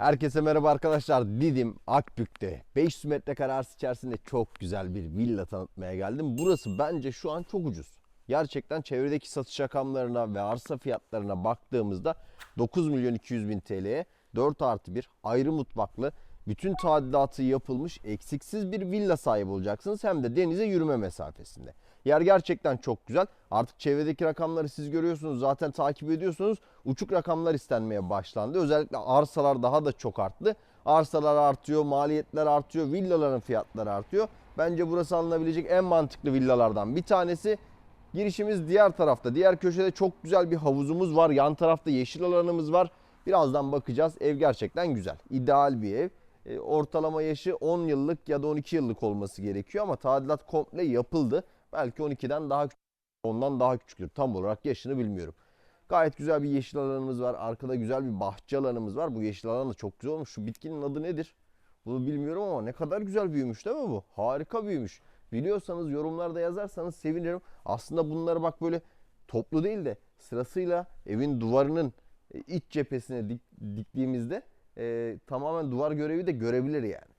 Herkese merhaba arkadaşlar. Didim Akbük'te 500 metrekare arsa içerisinde çok güzel bir villa tanıtmaya geldim. Burası bence şu an çok ucuz. Gerçekten çevredeki satış rakamlarına ve arsa fiyatlarına baktığımızda 9 milyon 200 bin TL'ye 4 artı 1 ayrı mutfaklı bütün tadilatı yapılmış eksiksiz bir villa sahibi olacaksınız. Hem de denize yürüme mesafesinde. Yer gerçekten çok güzel. Artık çevredeki rakamları siz görüyorsunuz. Zaten takip ediyorsunuz. Uçuk rakamlar istenmeye başlandı. Özellikle arsalar daha da çok arttı. Arsalar artıyor, maliyetler artıyor, villaların fiyatları artıyor. Bence burası alınabilecek en mantıklı villalardan bir tanesi. Girişimiz diğer tarafta. Diğer köşede çok güzel bir havuzumuz var. Yan tarafta yeşil alanımız var. Birazdan bakacağız. Ev gerçekten güzel. İdeal bir ev. E, ortalama yaşı 10 yıllık ya da 12 yıllık olması gerekiyor ama tadilat komple yapıldı. Belki 12'den daha küçük, ondan daha küçüktür. Tam olarak yaşını bilmiyorum. Gayet güzel bir yeşil alanımız var. Arkada güzel bir bahçe alanımız var. Bu yeşil alan da çok güzel olmuş. Şu bitkinin adı nedir? Bunu bilmiyorum ama ne kadar güzel büyümüş değil mi bu? Harika büyümüş. Biliyorsanız yorumlarda yazarsanız sevinirim. Aslında bunları bak böyle toplu değil de sırasıyla evin duvarının e, iç cephesine dik- diktiğimizde e, tamamen duvar görevi de görebilir yani.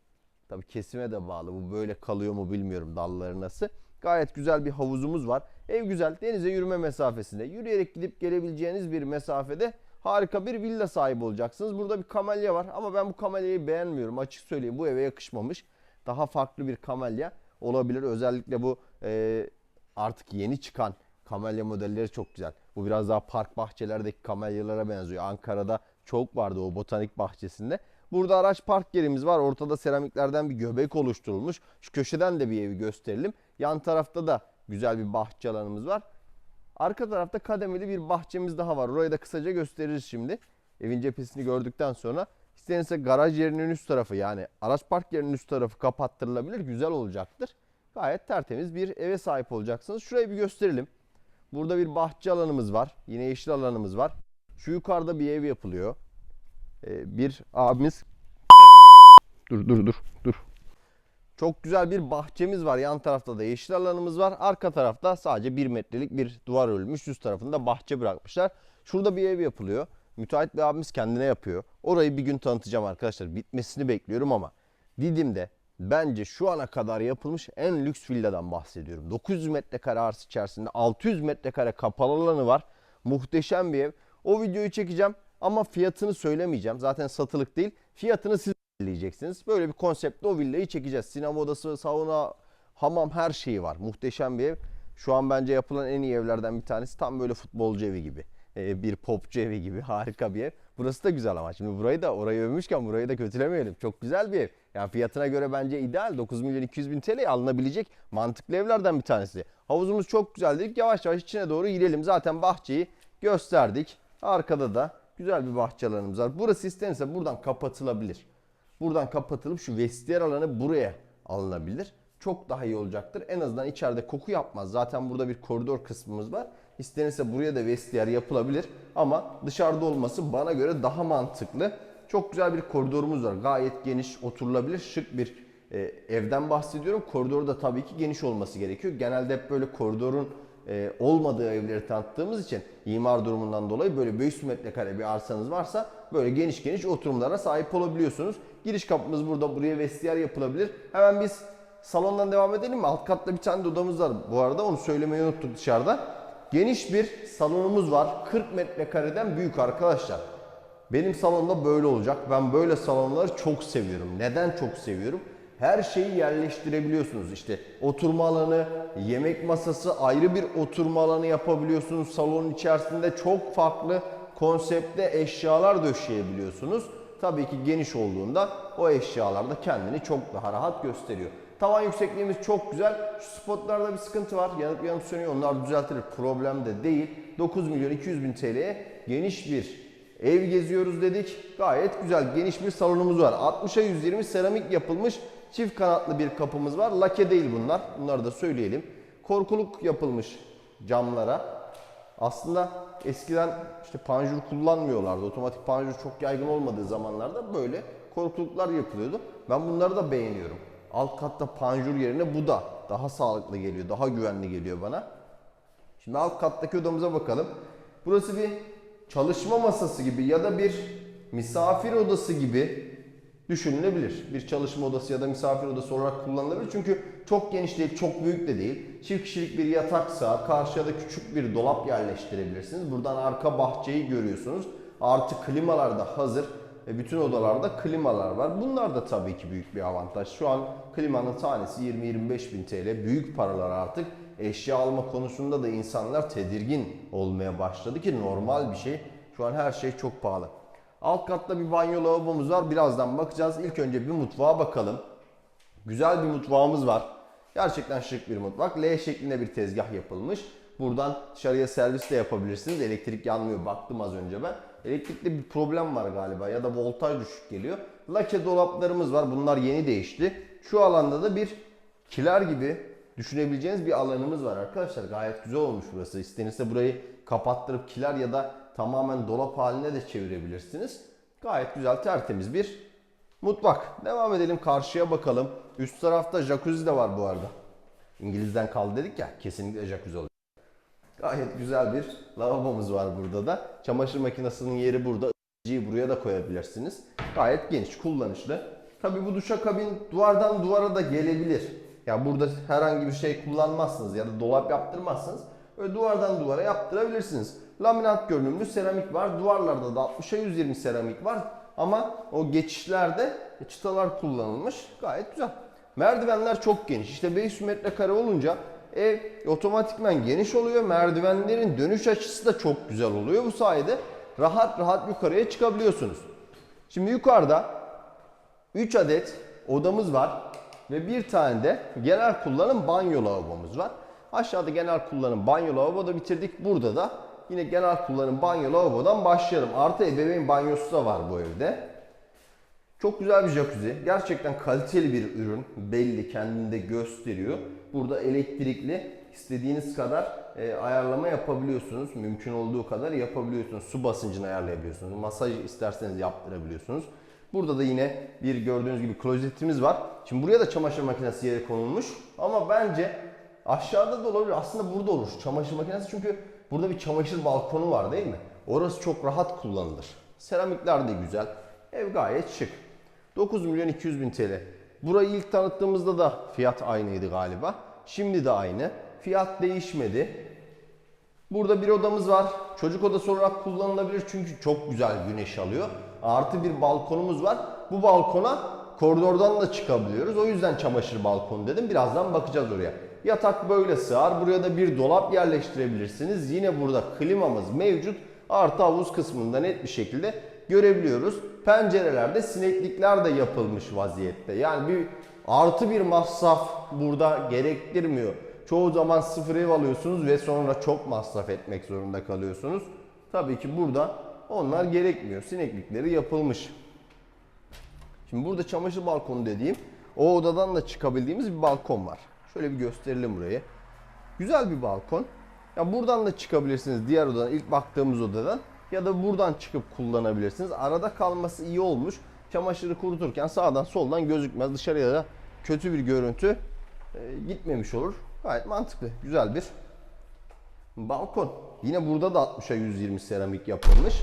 Tabii kesime de bağlı. Bu böyle kalıyor mu bilmiyorum dalları nasıl. Gayet güzel bir havuzumuz var. Ev güzel. Denize yürüme mesafesinde. Yürüyerek gidip gelebileceğiniz bir mesafede harika bir villa sahibi olacaksınız. Burada bir kamelya var ama ben bu kamelyayı beğenmiyorum. Açık söyleyeyim bu eve yakışmamış. Daha farklı bir kamelya olabilir. Özellikle bu e, artık yeni çıkan kamelya modelleri çok güzel. Bu biraz daha park bahçelerdeki kamelyalara benziyor. Ankara'da çok vardı o botanik bahçesinde. Burada araç park yerimiz var. Ortada seramiklerden bir göbek oluşturulmuş. Şu köşeden de bir evi gösterelim. Yan tarafta da güzel bir bahçe alanımız var. Arka tarafta kademeli bir bahçemiz daha var. Orayı da kısaca gösteririz şimdi. Evin cephesini gördükten sonra istenirse garaj yerinin üst tarafı yani araç park yerinin üst tarafı kapattırılabilir. Güzel olacaktır. Gayet tertemiz bir eve sahip olacaksınız. Şurayı bir gösterelim. Burada bir bahçe alanımız var. Yine yeşil alanımız var. Şu yukarıda bir ev yapılıyor. Ee, bir abimiz Dur dur dur dur. Çok güzel bir bahçemiz var. Yan tarafta da yeşil alanımız var. Arka tarafta sadece bir metrelik bir duvar örülmüş. Üst tarafında bahçe bırakmışlar. Şurada bir ev yapılıyor. Müteahhit bir abimiz kendine yapıyor. Orayı bir gün tanıtacağım arkadaşlar. Bitmesini bekliyorum ama Didim'de bence şu ana kadar yapılmış en lüks villadan bahsediyorum. 900 metrekare arsa içerisinde 600 metrekare kapalı alanı var. Muhteşem bir ev. O videoyu çekeceğim ama fiyatını söylemeyeceğim. Zaten satılık değil. Fiyatını siz belirleyeceksiniz. Böyle bir konseptle o villayı çekeceğiz. Sinema odası, sauna, hamam her şeyi var. Muhteşem bir ev. Şu an bence yapılan en iyi evlerden bir tanesi. Tam böyle futbolcu evi gibi. Ee, bir popçu evi gibi. Harika bir ev. Burası da güzel ama şimdi burayı da orayı övmüşken burayı da kötülemeyelim. Çok güzel bir ev. Yani fiyatına göre bence ideal. 9 milyon 200 bin TL alınabilecek mantıklı evlerden bir tanesi. Havuzumuz çok güzel dedik. Yavaş yavaş içine doğru girelim. Zaten bahçeyi gösterdik. Arkada da güzel bir bahçe alanımız var. Burası istenirse buradan kapatılabilir. Buradan kapatılıp şu vestiyer alanı buraya alınabilir. Çok daha iyi olacaktır. En azından içeride koku yapmaz. Zaten burada bir koridor kısmımız var. İstenirse buraya da vestiyer yapılabilir. Ama dışarıda olması bana göre daha mantıklı. Çok güzel bir koridorumuz var. Gayet geniş, oturulabilir, şık bir e, evden bahsediyorum. Koridor da tabii ki geniş olması gerekiyor. Genelde hep böyle koridorun e, olmadığı evleri tanıttığımız için imar durumundan dolayı böyle 500 metrekare bir arsanız varsa böyle geniş geniş oturumlara sahip olabiliyorsunuz. Giriş kapımız burada. Buraya vestiyer yapılabilir. Hemen biz salondan devam edelim mi? Alt katta bir tane de odamız var bu arada. Onu söylemeyi unuttuk dışarıda. Geniş bir salonumuz var. 40 metrekareden büyük arkadaşlar. Benim salonda böyle olacak. Ben böyle salonları çok seviyorum. Neden çok seviyorum? Her şeyi yerleştirebiliyorsunuz. İşte oturma alanı, yemek masası, ayrı bir oturma alanı yapabiliyorsunuz. Salonun içerisinde çok farklı konsepte eşyalar döşeyebiliyorsunuz. Tabii ki geniş olduğunda o eşyalar da kendini çok daha rahat gösteriyor. Tavan yüksekliğimiz çok güzel. Şu spotlarda bir sıkıntı var. Yanıp yanıp sönüyor. Onlar düzeltilir. Problem de değil. 9 milyon 200 bin TL'ye geniş bir ev geziyoruz dedik. Gayet güzel geniş bir salonumuz var. 60'a 120 seramik yapılmış çift kanatlı bir kapımız var. Lake değil bunlar. Bunları da söyleyelim. Korkuluk yapılmış camlara. Aslında eskiden işte panjur kullanmıyorlardı. Otomatik panjur çok yaygın olmadığı zamanlarda böyle korkuluklar yapılıyordu. Ben bunları da beğeniyorum. Alt katta panjur yerine bu da daha sağlıklı geliyor, daha güvenli geliyor bana. Şimdi alt kattaki odamıza bakalım. Burası bir çalışma masası gibi ya da bir misafir odası gibi düşünülebilir. Bir çalışma odası ya da misafir odası olarak kullanılabilir. Çünkü çok geniş değil, çok büyük de değil. Çift kişilik bir yatak sığar. Karşıya da küçük bir dolap yerleştirebilirsiniz. Buradan arka bahçeyi görüyorsunuz. Artı klimalar da hazır. Ve bütün odalarda klimalar var. Bunlar da tabii ki büyük bir avantaj. Şu an klimanın tanesi 20-25 bin TL. Büyük paralar artık. Eşya alma konusunda da insanlar tedirgin olmaya başladı ki normal bir şey. Şu an her şey çok pahalı. Alt katta bir banyo lavabomuz var. Birazdan bakacağız. İlk önce bir mutfağa bakalım. Güzel bir mutfağımız var. Gerçekten şık bir mutfak. L şeklinde bir tezgah yapılmış. Buradan dışarıya servis de yapabilirsiniz. Elektrik yanmıyor. Baktım az önce ben. Elektrikte bir problem var galiba ya da voltaj düşük geliyor. Lake dolaplarımız var. Bunlar yeni değişti. Şu alanda da bir kiler gibi düşünebileceğiniz bir alanımız var arkadaşlar. Gayet güzel olmuş burası. İstenirse burayı kapattırıp kiler ya da tamamen dolap haline de çevirebilirsiniz. Gayet güzel tertemiz bir mutfak. Devam edelim karşıya bakalım. Üst tarafta jacuzzi de var bu arada. İngiliz'den kaldı dedik ya kesinlikle jacuzzi olacak. Gayet güzel bir lavabomuz var burada da. Çamaşır makinesinin yeri burada. Isıtıcıyı buraya da koyabilirsiniz. Gayet geniş, kullanışlı. Tabi bu duşakabin duvardan duvara da gelebilir. Ya burada herhangi bir şey kullanmazsınız ya da dolap yaptırmazsınız. Böyle duvardan duvara yaptırabilirsiniz. Laminat görünümlü seramik var. Duvarlarda da 60'a 120 seramik var. Ama o geçişlerde çıtalar kullanılmış. Gayet güzel. Merdivenler çok geniş. İşte 500 metrekare olunca ev otomatikman geniş oluyor. Merdivenlerin dönüş açısı da çok güzel oluyor. Bu sayede rahat rahat yukarıya çıkabiliyorsunuz. Şimdi yukarıda 3 adet odamız var ve bir tane de genel kullanım banyo lavabomuz var. Aşağıda genel kullanım banyo lavaboda bitirdik. Burada da yine genel kullanım banyo lavabodan başlayalım. Artı ebeveyn banyosu da var bu evde. Çok güzel bir jacuzzi. Gerçekten kaliteli bir ürün. Belli kendinde gösteriyor. Burada elektrikli istediğiniz kadar e, ayarlama yapabiliyorsunuz. Mümkün olduğu kadar yapabiliyorsunuz. Su basıncını ayarlayabiliyorsunuz. Masaj isterseniz yaptırabiliyorsunuz. Burada da yine bir gördüğünüz gibi klozetimiz var. Şimdi buraya da çamaşır makinesi yere konulmuş. Ama bence aşağıda da olabilir. Aslında burada olur çamaşır makinesi. Çünkü burada bir çamaşır balkonu var değil mi? Orası çok rahat kullanılır. Seramikler de güzel. Ev gayet şık. 9 milyon 200 bin TL. Burayı ilk tanıttığımızda da fiyat aynıydı galiba. Şimdi de aynı. Fiyat değişmedi. Burada bir odamız var. Çocuk odası olarak kullanılabilir çünkü çok güzel güneş alıyor. Artı bir balkonumuz var. Bu balkona koridordan da çıkabiliyoruz. O yüzden çamaşır balkonu dedim. Birazdan bakacağız oraya. Yatak böyle sığar. Buraya da bir dolap yerleştirebilirsiniz. Yine burada klimamız mevcut. Artı havuz kısmında net bir şekilde görebiliyoruz. Pencerelerde sineklikler de yapılmış vaziyette. Yani bir artı bir masraf burada gerektirmiyor. Çoğu zaman sıfır ev alıyorsunuz ve sonra çok masraf etmek zorunda kalıyorsunuz. Tabii ki burada onlar gerekmiyor. Sineklikleri yapılmış. Şimdi burada çamaşır balkonu dediğim o odadan da çıkabildiğimiz bir balkon var. Şöyle bir gösterelim burayı. Güzel bir balkon. Ya buradan da çıkabilirsiniz diğer odadan ilk baktığımız odadan ya da buradan çıkıp kullanabilirsiniz. Arada kalması iyi olmuş. Çamaşırı kuruturken sağdan soldan gözükmez. Dışarıya da kötü bir görüntü e, gitmemiş olur. Gayet mantıklı. Güzel bir balkon. Yine burada da 60'a 120 seramik yapılmış.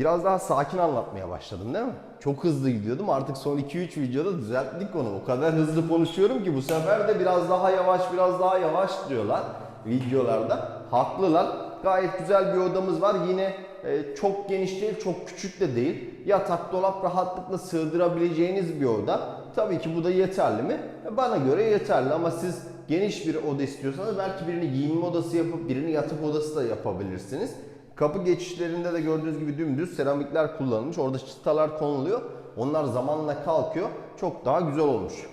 Biraz daha sakin anlatmaya başladım değil mi? Çok hızlı gidiyordum. Artık son 2-3 videoda düzelttik onu. O kadar hızlı konuşuyorum ki bu sefer de biraz daha yavaş biraz daha yavaş diyorlar videolarda. Haklılar. Gayet güzel bir odamız var. Yine e, çok geniş değil, çok küçük de değil. Yatak, dolap rahatlıkla sığdırabileceğiniz bir oda. Tabii ki bu da yeterli mi? E, Bana göre yeterli ama siz geniş bir oda istiyorsanız belki birini giyinme odası yapıp birini yatak odası da yapabilirsiniz. Kapı geçişlerinde de gördüğünüz gibi dümdüz seramikler kullanılmış. Orada çıtalar konuluyor. Onlar zamanla kalkıyor. Çok daha güzel olmuş.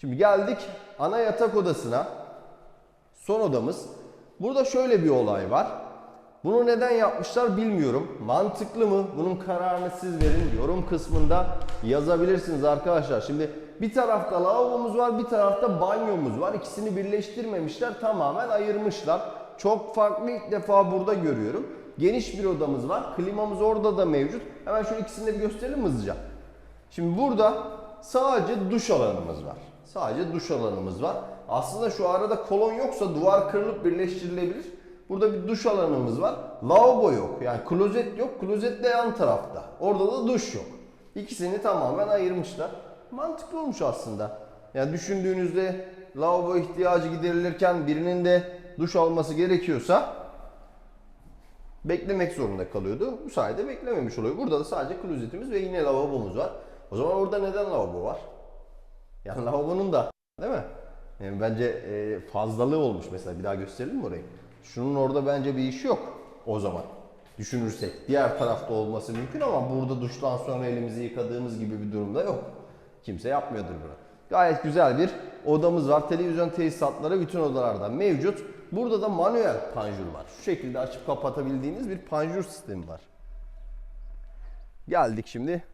Şimdi geldik ana yatak odasına. Son odamız. Burada şöyle bir olay var. Bunu neden yapmışlar bilmiyorum. Mantıklı mı? Bunun kararını siz verin. Yorum kısmında yazabilirsiniz arkadaşlar. Şimdi bir tarafta lavabomuz var, bir tarafta banyomuz var. İkisini birleştirmemişler, tamamen ayırmışlar. Çok farklı ilk defa burada görüyorum. Geniş bir odamız var. Klimamız orada da mevcut. Hemen şu ikisini de bir gösterelim hızlıca. Şimdi burada sadece duş alanımız var. Sadece duş alanımız var. Aslında şu arada kolon yoksa duvar kırılıp birleştirilebilir. Burada bir duş alanımız var. Lavabo yok. Yani klozet yok. Klozet de yan tarafta. Orada da duş yok. İkisini tamamen ayırmışlar. Mantıklı olmuş aslında. Yani düşündüğünüzde lavabo ihtiyacı giderilirken birinin de duş alması gerekiyorsa beklemek zorunda kalıyordu. Bu sayede beklememiş oluyor. Burada da sadece klozetimiz ve yine lavabomuz var. O zaman orada neden lavabo var? Yani lavabonun da değil mi? Yani bence e, fazlalığı olmuş mesela. Bir daha gösterelim mi orayı? Şunun orada bence bir işi yok o zaman. Düşünürsek. Diğer tarafta olması mümkün ama burada duştan sonra elimizi yıkadığımız gibi bir durumda yok. Kimse yapmıyordur bunu. Gayet güzel bir odamız var. Televizyon tesisatları bütün odalarda mevcut. Burada da manuel panjur var. Şu şekilde açıp kapatabildiğiniz bir panjur sistemi var. Geldik şimdi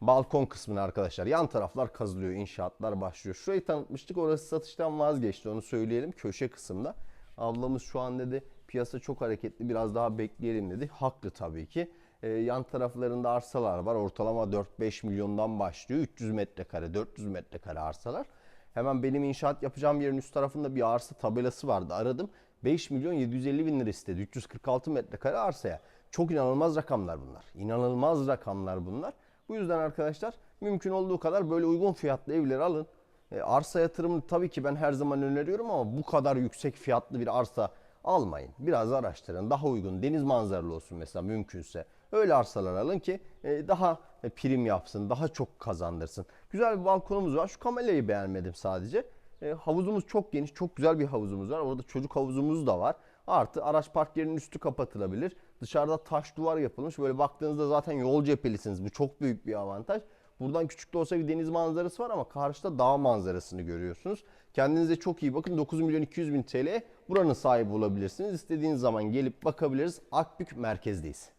balkon kısmına arkadaşlar. Yan taraflar kazılıyor, inşaatlar başlıyor. Şurayı tanıtmıştık. Orası satıştan vazgeçti. Onu söyleyelim köşe kısımda. Ablamız şu an dedi piyasa çok hareketli biraz daha bekleyelim dedi. Haklı tabii ki. Ee, yan taraflarında arsalar var. Ortalama 4-5 milyondan başlıyor. 300 metrekare, 400 metrekare arsalar. Hemen benim inşaat yapacağım yerin üst tarafında bir arsa tabelası vardı. Aradım. 5 milyon 750 bin lira istedi. 346 metrekare arsaya. Çok inanılmaz rakamlar bunlar. İnanılmaz rakamlar bunlar. Bu yüzden arkadaşlar mümkün olduğu kadar böyle uygun fiyatlı evleri alın. E, arsa yatırımını tabii ki ben her zaman öneriyorum ama bu kadar yüksek fiyatlı bir arsa almayın. Biraz araştırın. Daha uygun deniz manzaralı olsun mesela mümkünse. Öyle arsalar alın ki e, daha e, prim yapsın, daha çok kazandırsın. Güzel bir balkonumuz var. Şu kamelayı beğenmedim sadece. E, havuzumuz çok geniş, çok güzel bir havuzumuz var. Orada çocuk havuzumuz da var. Artı araç park yerinin üstü kapatılabilir. Dışarıda taş duvar yapılmış. Böyle baktığınızda zaten yol cephelisiniz. Bu çok büyük bir avantaj. Buradan küçük de olsa bir deniz manzarası var ama karşıda dağ manzarasını görüyorsunuz. Kendinize çok iyi bakın. 9 milyon 200 bin TL buranın sahibi olabilirsiniz. İstediğiniz zaman gelip bakabiliriz. Akbük merkezdeyiz.